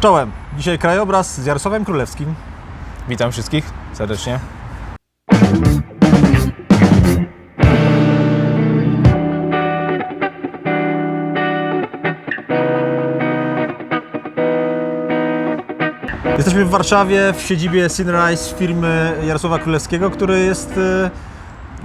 Czołem. Dzisiaj krajobraz z Jarosławem Królewskim. Witam wszystkich serdecznie. Jesteśmy w Warszawie, w siedzibie Sinrise firmy Jarosława Królewskiego, który jest e,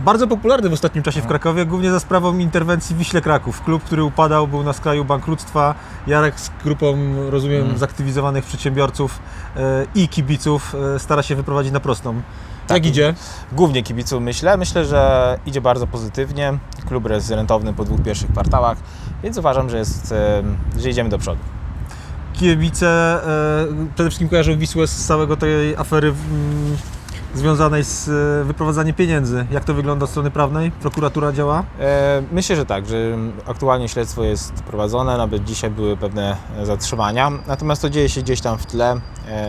bardzo popularny w ostatnim czasie w Krakowie, głównie za sprawą interwencji Wiśle Kraków. Klub, który upadał, był na skraju bankructwa. Jarek z grupą, rozumiem, zaktywizowanych przedsiębiorców e, i kibiców e, stara się wyprowadzić na prostą. Jak idzie? Głównie kibicu myślę. Myślę, że idzie bardzo pozytywnie. Klub jest rentowny po dwóch pierwszych kwartałach, więc uważam, że, jest, że idziemy do przodu. Kibice e, przede wszystkim kojarzą Wisłę z całego tej afery mm, związanej z e, wyprowadzaniem pieniędzy. Jak to wygląda od strony prawnej? Prokuratura działa? E, Myślę, że tak, że aktualnie śledztwo jest prowadzone, nawet dzisiaj były pewne e, zatrzymania, natomiast to dzieje się gdzieś tam w tle,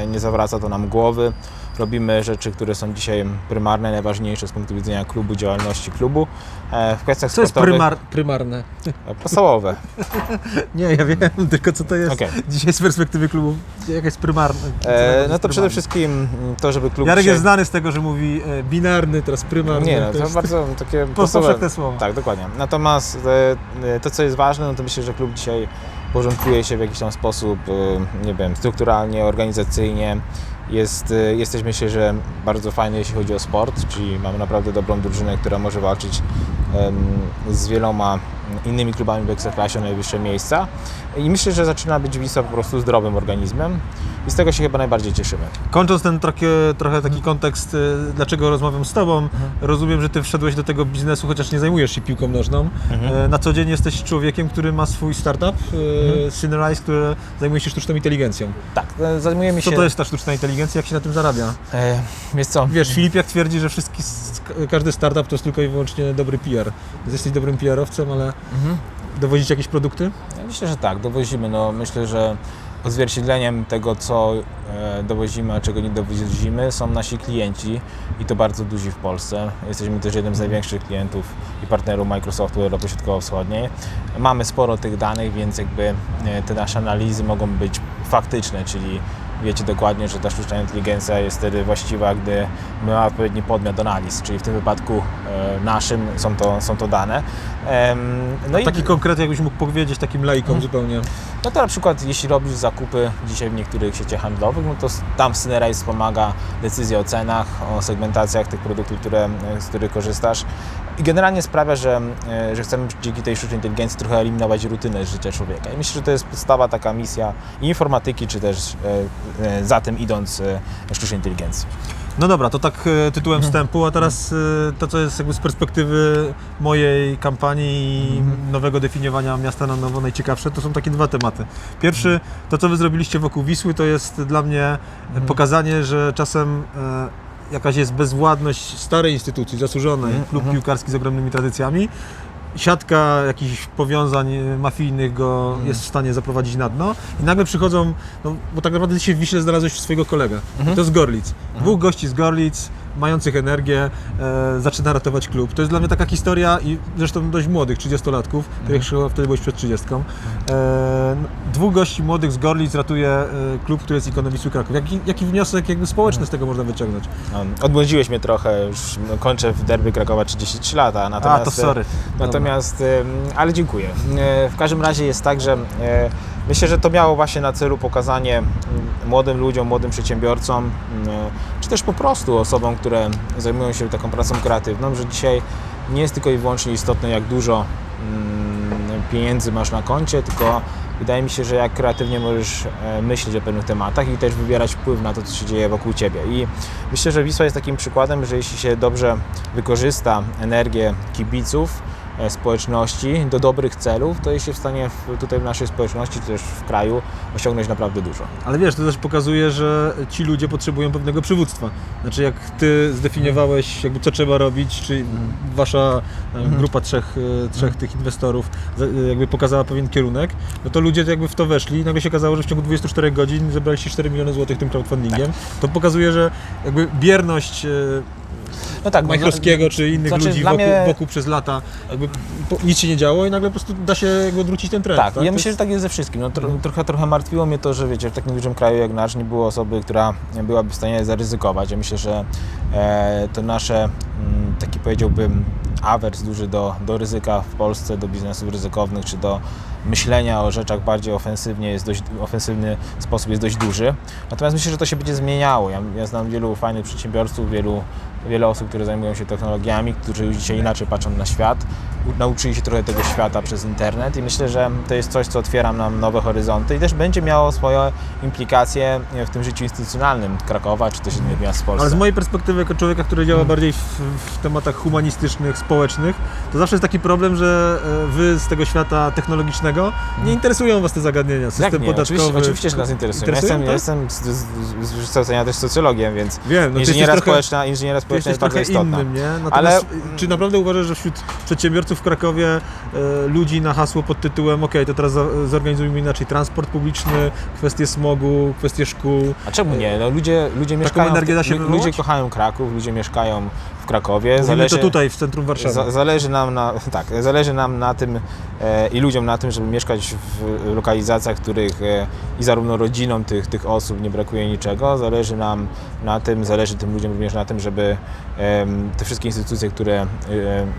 nie zawraca to nam głowy. Robimy rzeczy, które są dzisiaj prymarne, najważniejsze z punktu widzenia klubu, działalności klubu. E, W kwestiach Co jest prymar, prymarne? e, podstawowe. Nie, ja wiem, tylko co to jest Okej. dzisiaj z perspektywy klubu, jaka jest prymarne? Co E, No to przede wszystkim to, żeby klub Jarek dzisiaj... jest znany z tego, że mówi e, binarny, teraz prymarny. Nie, no, to to bardzo takie powszechne słowo. Tak, dokładnie. Natomiast to, co jest ważne, no to myślę, że klub dzisiaj porządkuje się w jakiś tam sposób, nie wiem, strukturalnie, organizacyjnie. Jest, e, jesteśmy myślę, że bardzo fajny, jeśli chodzi o sport, czyli mamy naprawdę dobrą drużynę, która może walczyć z wieloma innymi klubami w Ekstraklasie o najwyższe miejsca. I myślę, że zaczyna być Wisła po prostu zdrowym organizmem i z tego się chyba najbardziej cieszymy. Kończąc ten trochę, trochę taki kontekst, e, dlaczego rozmawiam z Tobą, rozumiem, że Ty wszedłeś do tego biznesu, chociaż nie zajmujesz się piłką nożną. E, Na co dzień jesteś człowiekiem, który ma swój startup, e, Synrise, który zajmuje się sztuczną inteligencją. Tak, zajmujemy się... Co to jest ta sztuczna inteligencja, jak się na tym zarabia? E, wiesz co? Wiesz, Filip jak twierdzi, że wszystki, każdy startup to jest tylko i wyłącznie dobry PR. Jesteś dobrym PR-owcem, ale Mhm. dowozić jakieś produkty? Myślę, że tak, dowozimy. No, myślę, że odzwierciedleniem tego, co e, dowozimy, a czego nie dowozimy, są nasi klienci i to bardzo duzi w Polsce. Jesteśmy też jednym z największych klientów i partnerów Microsoftu Europy Środkowo-Wschodniej. Mamy sporo tych danych, więc jakby e, te nasze analizy mogą być faktyczne, czyli wiecie dokładnie, że ta sztuczna inteligencja jest wtedy właściwa, gdy my mamy odpowiedni podmiot analiz, czyli w tym wypadku e, naszym są to, są to dane. No i Taki konkret, jakbyś mógł powiedzieć takim laikom zupełnie. no to na przykład jeśli robisz zakupy dzisiaj w niektórych sieciach handlowych, no to tam Synerise wspomaga decyzje o cenach, o segmentacjach tych produktów, które, e, z których korzystasz i generalnie sprawia, że, e, że chcemy dzięki tej sztucznej inteligencji trochę eliminować rutynę z życia człowieka. I myślę, że to jest podstawa taka misja i informatyki, czy też za tym idąc e, sztucznej inteligencji. No dobra, to tak e, tytułem wstępu, a teraz e, to, co jest jakby z perspektywy mojej kampanii i Mhm. nowego definiowania miasta na nowo najciekawsze, to są takie dwa tematy. Pierwszy, to co Wy zrobiliście wokół Wisły, to jest dla mnie Mhm. pokazanie, że czasem e, jakaś jest bezwładność starej instytucji, zasłużonej, Mhm, klub piłkarski z ogromnymi tradycjami, siatka jakichś powiązań e, mafijnych go Mhm. jest w stanie zaprowadzić na dno i nagle przychodzą, no bo tak naprawdę dzisiaj w Wiśle znalazłeś swojego kolegę. Mhm. To jest Gorlic. Dwóch gości z Gorlic, mających energię, e, zaczyna ratować klub. To jest dla mnie taka historia i zresztą dość młodych, 30-latków, których chyba wtedy byłeś przed 30. E, no, dwóch gości młodych z Gorlic ratuje e, klub, który jest Wisły Kraków. Jaki, jaki wniosek jakby społeczny z tego można wyciągnąć? No, Odmłodziłeś mnie trochę, już no, kończę w derby Krakowa 33 lata, natomiast... A, to sorry. Natomiast, em, ale dziękuję. E, W każdym razie jest tak, że e, myślę, że to miało właśnie na celu pokazanie mm, młodym ludziom, młodym przedsiębiorcom, mm, czy też po prostu osobom, które zajmują się taką pracą kreatywną, że dzisiaj nie jest tylko i wyłącznie istotne, jak dużo mm, pieniędzy masz na koncie, tylko wydaje mi się, że jak kreatywnie możesz e, myśleć o pewnych tematach i też wywierać wpływ na to, co się dzieje wokół Ciebie. I myślę, że Wisła jest takim przykładem, że jeśli się dobrze wykorzysta energię kibiców, społeczności do dobrych celów, to jest się w stanie w, tutaj w naszej społeczności, czy też w kraju osiągnąć naprawdę dużo. Ale wiesz, to też pokazuje, że ci ludzie potrzebują pewnego przywództwa. Znaczy, jak ty zdefiniowałeś, jakby co trzeba robić, czy wasza e, grupa trzech, e, trzech tych inwestorów e, jakby pokazała pewien kierunek, no to ludzie jakby w to weszli i nagle się okazało, że w ciągu 24 godzin zebraliście 4 miliony złotych tym crowdfundingiem. To pokazuje, że jakby bierność e, No tak, no, Majchrowskiego czy innych znaczy, ludzi wokół, mnie- wokół przez lata, jakby po, nic się nie działo i nagle po prostu da się jakby odwrócić ten trend. Tak, ja To myślę, że jest- tak jest ze wszystkim. No, tro, trochę, trochę martwiło mnie to, że wiecie, w takim dużym kraju jak nasz nie było osoby, która byłaby w stanie zaryzykować. Ja myślę, że e, to nasze, mm, taki powiedziałbym, awers duży do, do ryzyka w Polsce, do biznesów ryzykownych, czy do myślenia o rzeczach bardziej ofensywnie jest dość, ofensywny sposób jest dość duży. Natomiast myślę, że to się będzie zmieniało. Ja, ja znam wielu fajnych przedsiębiorców, wielu, wiele osób, które zajmują się technologiami, którzy już dzisiaj inaczej patrzą na świat. Nauczyli się trochę tego świata przez internet i myślę, że to jest coś, co otwiera nam nowe horyzonty i też będzie miało swoje implikacje w tym życiu instytucjonalnym Krakowa, czy też innych miast w Polsce. Ale z mojej perspektywy, jako człowieka, który działa bardziej w, w tematach humanistycznych, społecznych, to zawsze jest taki problem, że e, wy z tego świata technologicznego nie interesują was te zagadnienia. System Jak nie? podatkowy. Oczywiście, oczywiście, że nas interesuje. Ja Interesują, jestem, ja tak? jestem z, z, z wykształcenia też socjologiem, więc Wiem, no inżyniera, trochę, społeczna, inżynieria ty społeczna jesteś jest trochę istotna. innym, nie? Natomiast Ale- czy naprawdę uważasz, że wśród przedsiębiorców w Krakowie e, ludzi na hasło pod tytułem ok, to teraz zorganizujmy inaczej transport publiczny, kwestie smogu, kwestie szkół. A czemu nie? No, ludzie, ludzie mieszkają. energię da się ludzie kochają Kraków, ludzie mieszkają w Krakowie. Zależy, to tutaj, w centrum Warszawy. za, zależy nam na, tak, zależy nam na tym e, i ludziom na tym, żeby mieszkać w lokalizacjach, w których e, i zarówno rodzinom tych, tych osób nie brakuje niczego. Zależy nam na tym, zależy tym ludziom również na tym, żeby em, te wszystkie instytucje, które e,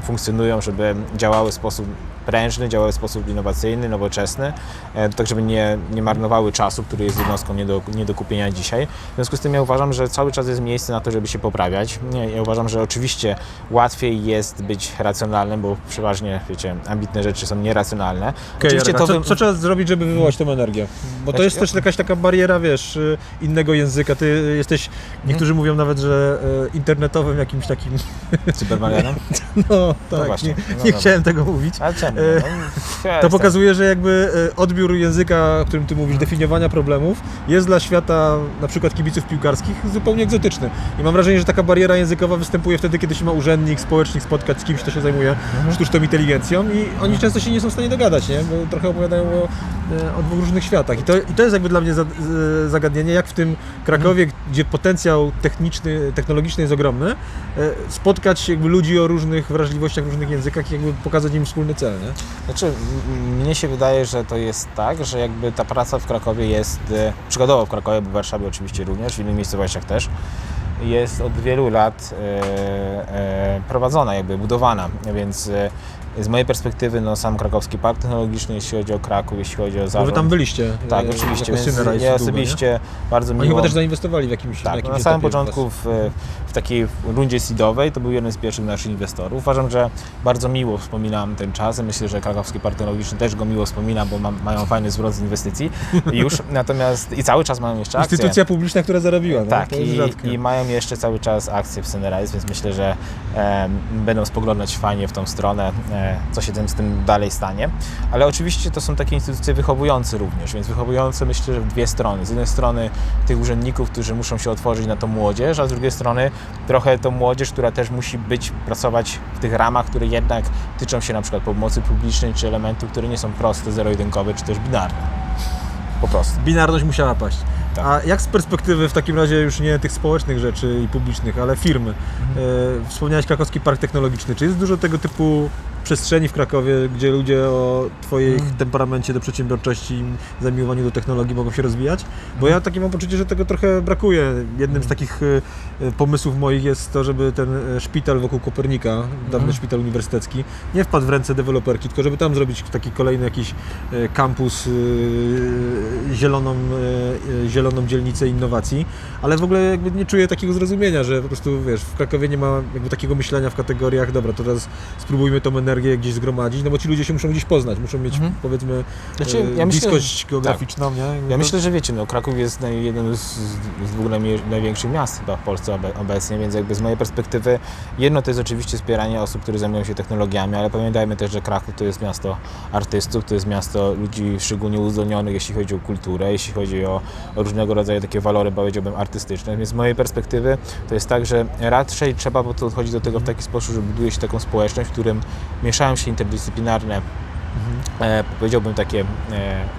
funkcjonują, żeby działały w sposób prężny, działały w sposób innowacyjny, nowoczesny, e, tak żeby nie, nie marnowały czasu, który jest jednostką nie do, nie do kupienia dzisiaj. W związku z tym ja uważam, że cały czas jest miejsce na to, żeby się poprawiać. Ja uważam, że oczywiście łatwiej jest być racjonalnym, bo przeważnie, wiecie, ambitne rzeczy są nieracjonalne. Okej, oczywiście a to co, co trzeba zrobić, żeby wywołać tą energię? Bo to Znaczy, jest też jakaś taka bariera, wiesz, y, innego języka. Ty jesteś, niektórzy mówią nawet, że y, internetowym jakimś takim, Cybermarianem? no tak, właśnie, nie, no nie chciałem tego mówić. Ale czemu? E, No, To pokazuje, że jakby y, odbiór języka, o którym ty mówisz, definiowania problemów, jest dla świata na przykład kibiców piłkarskich zupełnie egzotyczny. I mam wrażenie, że taka bariera językowa występuje wtedy, kiedy się ma urzędnik, społecznik spotkać z kimś, kto się zajmuje sztuczną inteligencją i oni często się nie są w stanie dogadać, nie? bo trochę opowiadają o, e, o dwóch różnych światach. I to, I to jest jakby dla mnie za, zagadnienie, jak w tym Krakowie, gdzie potencjał techniczny, technologiczny jest ogromny, e, spotkać jakby ludzi o różnych wrażliwościach, różnych językach i jakby pokazać im wspólny cel. Nie? Znaczy, mnie się wydaje, że to jest tak, że jakby ta praca w Krakowie jest, e, przykładowo w Krakowie, bo w Warszawie oczywiście również, w innych miejscowościach też, jest od wielu lat e, e, prowadzona, jakby budowana, więc e, z mojej perspektywy no, sam krakowski park technologiczny, jeśli chodzi o Kraków, jeśli chodzi o Bo zarząd. wy tam byliście. tak, e, oczywiście, więc ja nie? osobiście bardzo Oni miło... chyba też zainwestowali w jakimś, na Tak, jakimś na samym etapie w początku was. w, w takiej rundzie seedowej to był jeden z pierwszych naszych inwestorów. Uważam, że bardzo miło wspominam ten czas. Myślę, że krakowski park technologiczny też go miło wspomina, bo ma, mają fajny zwrot z inwestycji już. Natomiast i cały czas mają jeszcze akcje. Instytucja publiczna, która zarobiła. no, Tak, i, i mają jeszcze cały czas akcje w Sunrise, więc myślę, że e, będą spoglądać fajnie w tą stronę, e, co się tym, z tym dalej stanie. Ale oczywiście to są takie instytucje wychowujące również, więc wychowujące myślę, że w dwie strony. Z jednej strony tych urzędników, którzy muszą się otworzyć na tą młodzież, a z drugiej strony trochę tą młodzież, która też musi być, pracować w tych ramach, które jednak tyczą się na przykład pomocy publicznej, czy elementów, które nie są proste, zero-jedynkowe, czy też binarne. Po prostu. Binarność musiała paść. Tak. A jak z perspektywy w takim razie już nie tych społecznych rzeczy i publicznych, ale firmy? Mhm. E, wspomniałeś Krakowski Park Technologiczny. Czy jest dużo tego typu przestrzeni w Krakowie, gdzie ludzie o Twojej Mhm. temperamencie do przedsiębiorczości i zamiłowaniu do technologii mogą się rozwijać? Bo ja takie mam poczucie, że tego trochę brakuje. Jednym z takich e, e, pomysłów moich jest to, żeby ten e, szpital wokół Kopernika, dawny Mhm. szpital uniwersytecki, nie wpadł w ręce deweloperki, tylko żeby tam zrobić taki kolejny jakiś e, kampus, e, zieloną, e, zieloną dzielnicę innowacji, ale w ogóle jakby nie czuję takiego zrozumienia, że po prostu wiesz, w Krakowie nie ma jakby takiego myślenia w kategoriach, dobra, to teraz spróbujmy tą energię gdzieś zgromadzić, no bo ci ludzie się muszą gdzieś poznać, muszą mieć Mhm. powiedzmy Znaczy, e, ja myślę, bliskość geograficzną, nie? Ja To- myślę, że wiecie, no, Kraków jest naj, jednym z, z dwóch największych miast chyba w Polsce obe, obecnie, więc jakby z mojej perspektywy jedno to jest oczywiście wspieranie osób, które zajmują się technologiami, ale pamiętajmy też, że Kraków to jest miasto artystów, to jest miasto ludzi szczególnie uzdolnionych, jeśli chodzi o kulturę, jeśli chodzi o, o różnego rodzaju takie walory, powiedziałbym, artystyczne, więc z mojej perspektywy to jest tak, że raczej trzeba po to podchodzić do tego w taki sposób, że buduje się taką społeczność, w którym mieszają się interdyscyplinarne e, powiedziałbym takie e,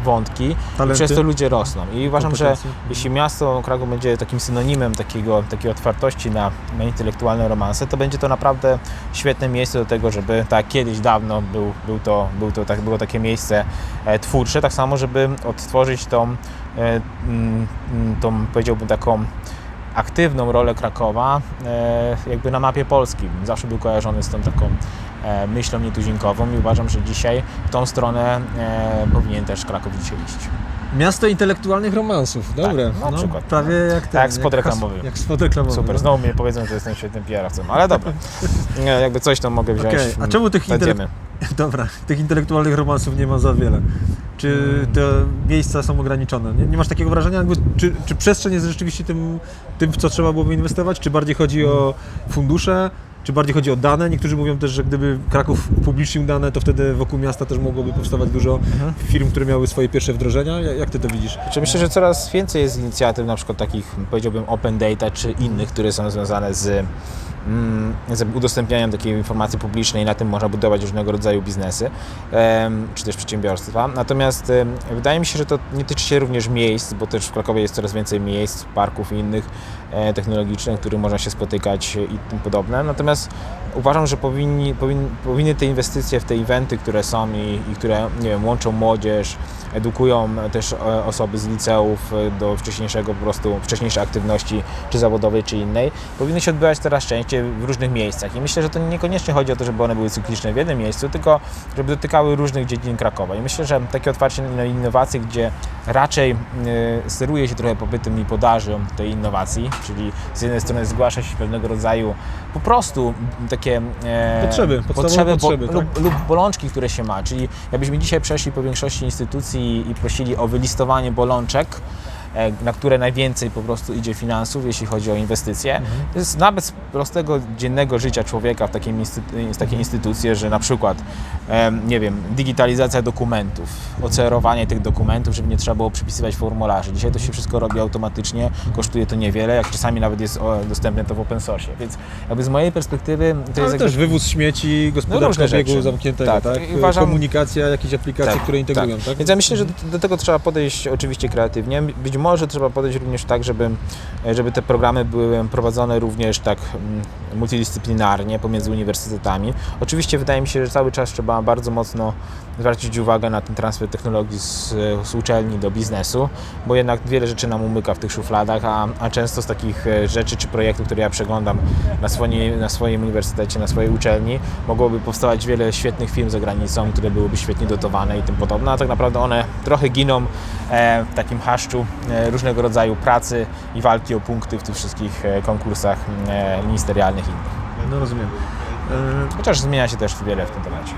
wątki i Talenty. przez to ludzie rosną. I uważam, że Kompetencje. jeśli miasto Kraków będzie takim synonimem takiego, takiej otwartości na, na intelektualne romanse, to będzie to naprawdę świetne miejsce do tego, żeby tak kiedyś dawno był, był to, był to, tak, było takie miejsce e, twórcze, tak samo, żeby odtworzyć tą, mm, mm, tą powiedziałbym taką aktywną rolę Krakowa e, jakby na mapie Polski. Zawsze był kojarzony z tą taką e, myślą nietuzinkową i uważam, że dzisiaj w tą stronę e, powinien też Kraków dzisiaj iść. Miasto intelektualnych romansów, dobre. Tak, na przykład. Prawie jak ten, Tak, jak spod reklamowy. Jak spod reklamowy. Super, no. znowu mnie powiedzą, że jestem świetnym PR-owcem, ale dobra. Jakby coś to mogę wziąć. Okej, a czemu tych Będziemy. Dobra, tych intelektualnych romansów nie ma za wiele. Czy te miejsca są ograniczone? Nie, nie masz takiego wrażenia, jakby, czy, czy przestrzeń jest rzeczywiście tym, tym, w co trzeba byłoby inwestować? Czy bardziej chodzi o fundusze? Czy bardziej chodzi o dane? Niektórzy mówią też, że gdyby Kraków upublicznił dane, to wtedy wokół miasta też mogłoby powstawać dużo Mhm. firm, które miały swoje pierwsze wdrożenia. Ja- Jak ty to widzisz? Czy myślę, że coraz więcej jest inicjatyw, na przykład takich, powiedziałbym, open data, czy innych, które są związane z udostępnianiem takiej informacji publicznej na tym można budować różnego rodzaju biznesy, czy też przedsiębiorstwa. Natomiast wydaje mi się, że to nie tyczy się również miejsc, bo też w Krakowie jest coraz więcej miejsc, parków i innych e, technologicznych, w których można się spotykać i tym podobne. Natomiast uważam, że powinni, powin, powinny te inwestycje w te eventy, które są i, i które nie wiem, łączą młodzież, edukują też e, osoby z liceów e, do wcześniejszego po prostu, wcześniejszej aktywności, czy zawodowej, czy innej, powinny się odbywać coraz częściej w różnych miejscach. I myślę, że to niekoniecznie chodzi o to, żeby one były cykliczne w jednym miejscu, tylko żeby dotykały różnych dziedzin Krakowa. I myślę, że takie otwarcie na innowacje, gdzie raczej e, steruje się trochę popytem i podażą tej innowacji, czyli z jednej strony zgłasza się pewnego rodzaju po prostu takie e, Potrzeby, potrzeby, potrzeby, lub, tak? lub bolączki, które się ma. Czyli jakbyśmy dzisiaj przeszli po większości instytucji i prosili o wylistowanie bolączek, na które najwięcej po prostu idzie finansów, jeśli chodzi o inwestycje. Mhm. To jest nawet z prostego dziennego życia człowieka w takiej, z takiej instytucji, że na przykład, nie wiem, digitalizacja dokumentów, ocerowanie tych dokumentów, żeby nie trzeba było przypisywać formularzy. Dzisiaj to się wszystko robi automatycznie, kosztuje to niewiele, jak czasami nawet jest dostępne to w open source. Więc jakby z mojej perspektywy to Ale jest jakby też wywóz śmieci, gospodarka różne biegu zamkniętego, tak? Tak, uważam- Komunikacja, jakieś aplikacje, Tak, które integrują, tak? Więc ja myślę, że do, do tego trzeba podejść oczywiście kreatywnie. Być może trzeba podejść również tak, żeby, żeby te programy były prowadzone również tak mm, multidyscyplinarnie pomiędzy uniwersytetami. Oczywiście wydaje mi się, że cały czas trzeba bardzo mocno zwrócić uwagę na ten transfer technologii z, z uczelni do biznesu, bo jednak wiele rzeczy nam umyka w tych szufladach, a, a często z takich e, rzeczy czy projektów, które ja przeglądam na, swoim, na swoim uniwersytecie, na swojej uczelni, mogłoby powstawać wiele świetnych firm za granicą, które byłyby świetnie dotowane i tym podobne, a tak naprawdę one trochę giną e, w takim haszczu e, różnego rodzaju pracy i walki o punkty w tych wszystkich konkursach ministerialnych No rozumiem. E, Chociaż zmienia się też wiele w tym temacie.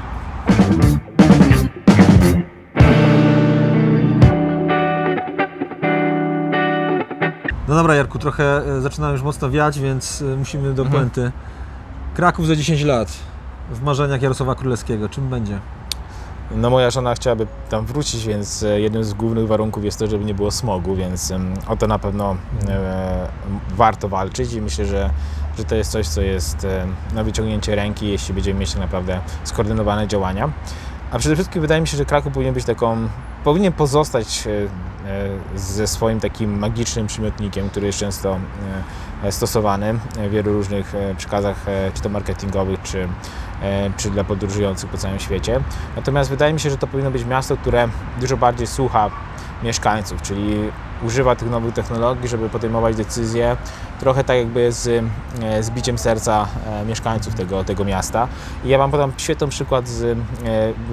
No dobra Jarku, trochę e, zaczyna już mocno wiać, więc e, musimy do Mhm. puenty. Kraków za 10 lat. W marzeniach Jarosława Królewskiego. Czym będzie? No moja żona chciałaby tam wrócić, więc jednym z głównych warunków jest to, żeby nie było smogu, więc o to na pewno e, warto walczyć i myślę, że, że to jest coś, co jest e, na wyciągnięcie ręki, jeśli będziemy mieć tak naprawdę skoordynowane działania. A przede wszystkim wydaje mi się, że Kraków powinien być taką, powinien pozostać e, e, ze swoim takim magicznym przymiotnikiem, który jest często stosowany w wielu różnych przekazach, czy to marketingowych, czy, czy dla podróżujących po całym świecie. Natomiast wydaje mi się, że to powinno być miasto, które dużo bardziej słucha mieszkańców, czyli używa tych nowych technologii, żeby podejmować decyzje trochę tak jakby z, e, z biciem serca e, mieszkańców tego, tego miasta. I ja Wam podam świetny przykład z, e,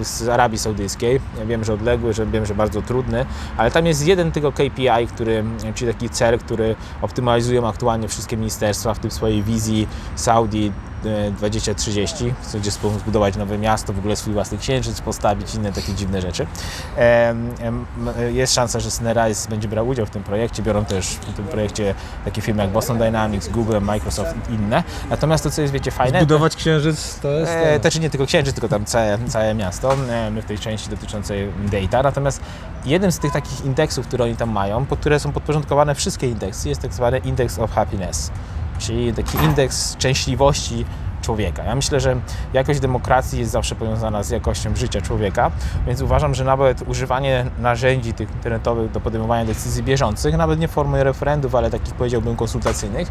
z Arabii Saudyjskiej. Ja wiem, że odległy, że wiem, że bardzo trudny, ale tam jest jeden tylko KPI, który, czyli taki cel, który optymalizują aktualnie wszystkie ministerstwa, w tym swojej wizji Saudi 2030, chce gdzie zbudować nowe miasto, w ogóle swój własny księżyc postawić, inne takie dziwne rzeczy. Jest szansa, że Sunrise będzie brał udział w tym projekcie, biorą też w tym projekcie takie firmy jak Boston Dynamics, Google, Microsoft i inne. Natomiast to, co jest, wiecie, fajne... Budować księżyc to jest... E, to nie tylko księżyc, tylko tam całe, całe miasto, e, my w tej części dotyczącej data. Natomiast jednym z tych takich indeksów, które oni tam mają, pod które są podporządkowane wszystkie indeksy, jest tak zwany Index of Happiness, czyli taki indeks szczęśliwości człowieka. Ja myślę, że jakość demokracji jest zawsze powiązana z jakością życia człowieka, więc uważam, że nawet używanie narzędzi tych internetowych do podejmowania decyzji bieżących, nawet nie w formie referendów, ale takich powiedziałbym konsultacyjnych,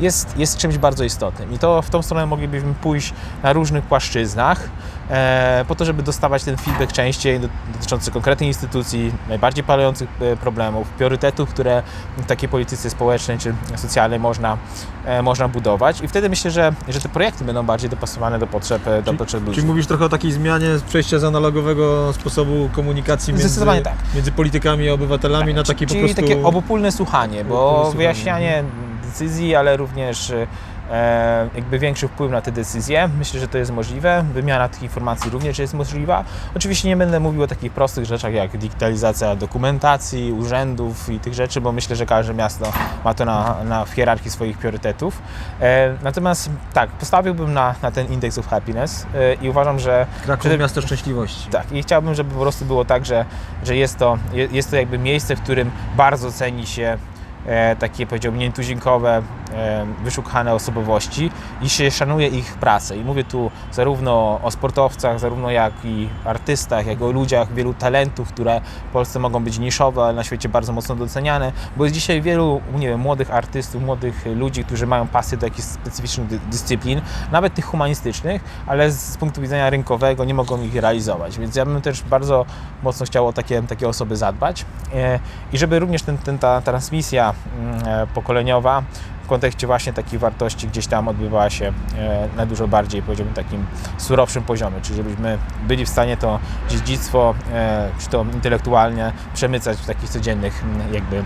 jest, jest czymś bardzo istotnym. I to w tą stronę moglibyśmy pójść na różnych płaszczyznach, e, po to, żeby dostawać ten feedback częściej do- dotyczący konkretnej instytucji, najbardziej palących e, problemów, priorytetów, które w takiej polityce społecznej czy socjalnej można, e, można budować. I wtedy myślę, że, że te projekty będą bardziej dopasowane do potrzeb, do Czyli- potrzeb ludzi. Czyli mówisz trochę o takiej zmianie z przejścia z analogowego sposobu komunikacji między, tak. między politykami a obywatelami na taki po Czyli prostu... takie obopólne słuchanie, bo Obopólne słuchanie, wyjaśnianie decyzji, ale również e, jakby większy wpływ na te decyzje. Myślę, że to jest możliwe. Wymiana tych informacji również jest możliwa. Oczywiście nie będę mówił o takich prostych rzeczach jak digitalizacja dokumentacji, urzędów i tych rzeczy, bo myślę, że każde miasto ma to na, na w hierarchii swoich priorytetów. E, natomiast tak, postawiłbym na, na ten Index of Happiness e, i uważam, że Kraków przede- miasto szczęśliwości. tak, i chciałbym, żeby po prostu było tak, że, że jest, to, je- jest to jakby miejsce, w którym bardzo ceni się e, takie, powiedziałbym, nietuzinkowe, e, wyszukane osobowości i się szanuje ich pracę. I mówię tu zarówno o sportowcach, zarówno jak i artystach, jak o ludziach, wielu talentów, które w Polsce mogą być niszowe, ale na świecie bardzo mocno doceniane, bo jest dzisiaj wielu, nie wiem, młodych artystów, młodych ludzi, którzy mają pasję do jakichś specyficznych dy- dyscyplin, nawet tych humanistycznych, ale z, z punktu widzenia rynkowego nie mogą ich realizować. Więc ja bym też bardzo mocno chciał o takie, takie osoby zadbać e, i żeby również ten, ten, ta transmisja mm, e, pokoleniowa w kontekście właśnie takich wartości gdzieś tam odbywała się e, na dużo bardziej, powiedziałbym, takim surowszym poziomie, czyli żebyśmy byli w stanie to dziedzictwo, e, czy to intelektualnie, przemycać w takich codziennych, mm, jakby,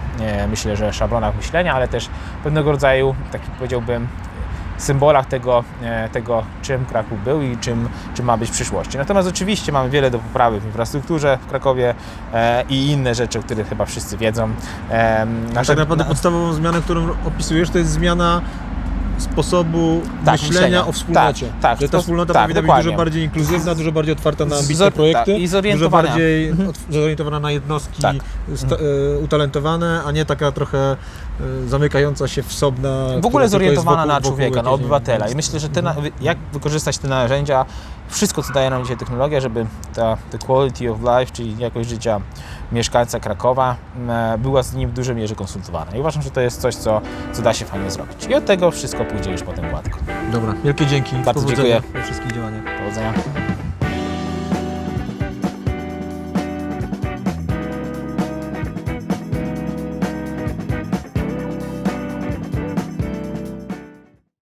myślę, że szablonach myślenia, ale też pewnego rodzaju, takich powiedziałbym, symbolach tego, e, tego, czym Kraków był i czym, czym ma być w przyszłości. Natomiast oczywiście mamy wiele do poprawy w infrastrukturze w Krakowie e, i inne rzeczy, o których chyba wszyscy wiedzą. E, A tak naprawdę na- podstawową zmianę, którą opisujesz, to jest zmiana sposobu Tak, myślenia, myślenia. o wspólnocie. Tak, tak, Że ta wspólnota tak, powinna być dokładnie. dużo bardziej inkluzywna, dużo bardziej otwarta na ambitne Zor- projekty, tak, i dużo bardziej Mhm. zorientowana na jednostki Tak. sta- e, utalentowane, a nie taka trochę e, zamykająca się wsobna. w ogóle zorientowana wokół- na człowieka, na obywatela. I myślę, że te, na, jak wykorzystać te narzędzia, wszystko co daje nam dzisiaj technologia, żeby ta the quality of life, czyli jakość życia mieszkańca Krakowa m, była z nim w dużej mierze konsultowana. I uważam, że to jest coś, co, co da się fajnie zrobić. I od tego wszystko pójdzie już potem gładko. Dobra, wielkie dzięki. Bardzo Powodzenia dziękuję. we wszystkich działaniach. Powodzenia.